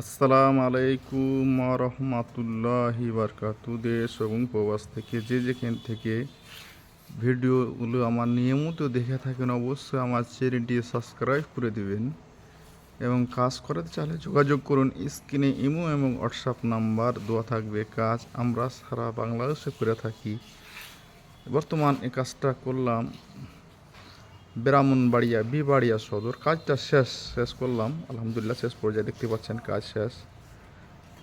আসসালামু আলাইকুম রহমাতুল্লাহি বারকাতু। দেশ এবং প্রবাস থেকে, যে যেখান থেকে ভিডিওগুলো আমার নিয়মিত দেখে থাকেন, অবশ্যই আমার চ্যানেলটি সাবস্ক্রাইব করে দিবেন এবং কাজ করাতে চাইলে যোগাযোগ করুন। স্ক্রিনে ইমো এবং হোয়াটসঅ্যাপ নাম্বার দেওয়া থাকবে। কাজ আমরা সারা বাংলাদেশে করে থাকি। বর্তমান এই কাজটা করলাম ব্রাহ্মণবাড়িয়া, বিবাড়িয়া সদর। কাজটা শেষ শেষ করলাম। আলহামদুলিল্লাহ শেষ পর্যায়ে দেখতে পাচ্ছেন কাজ শেষ।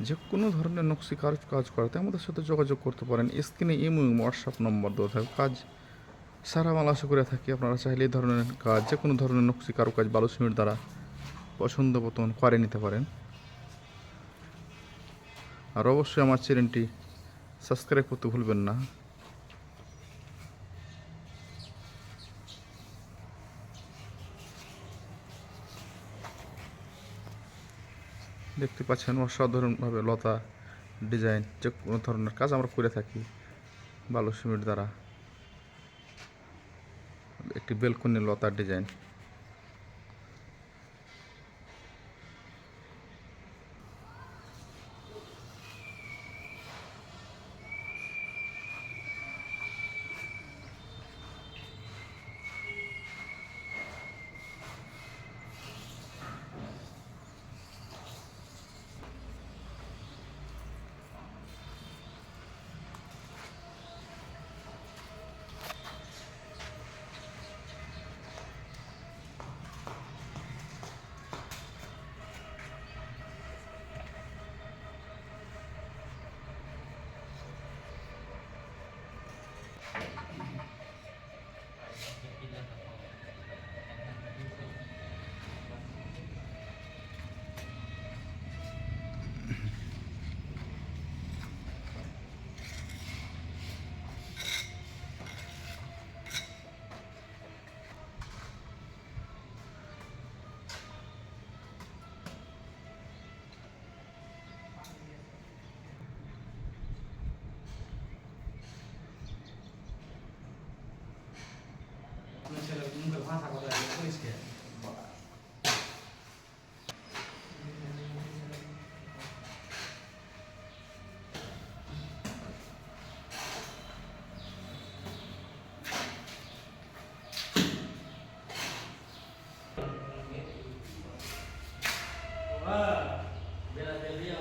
যে কোনো ধরনের নকশি কাজ কাজ করাতে আমাদের সাথে যোগাযোগ করতে পারেন। স্ক্রিনে ইমো হোয়াটসঅ্যাপ নম্বর দেওয়া থাকে কাজ সারা মাল আশা করে থাকি আপনারা চাইলে এই ধরনের কাজ, যে কোনো ধরনের নকশি কারু কাজ বালু সিমেন্ট দ্বারা পছন্দ মতন করে নিতে পারেন। আর অবশ্যই আমার চ্যানেলটি সাবস্ক্রাইব করতে ভুলবেন না। দেখতে পাচ্ছেন অসাধারণভাবে লতা ডিজাইন, যে কোনো ধরনের কাজ আমরা করে থাকি বালু সিমেন্ট দ্বারা। একটি বেলকনি লতার ডিজাইন। ছেলে মুখে ভাষা কথা পরিষ্কার বেলা তেল দিয়ে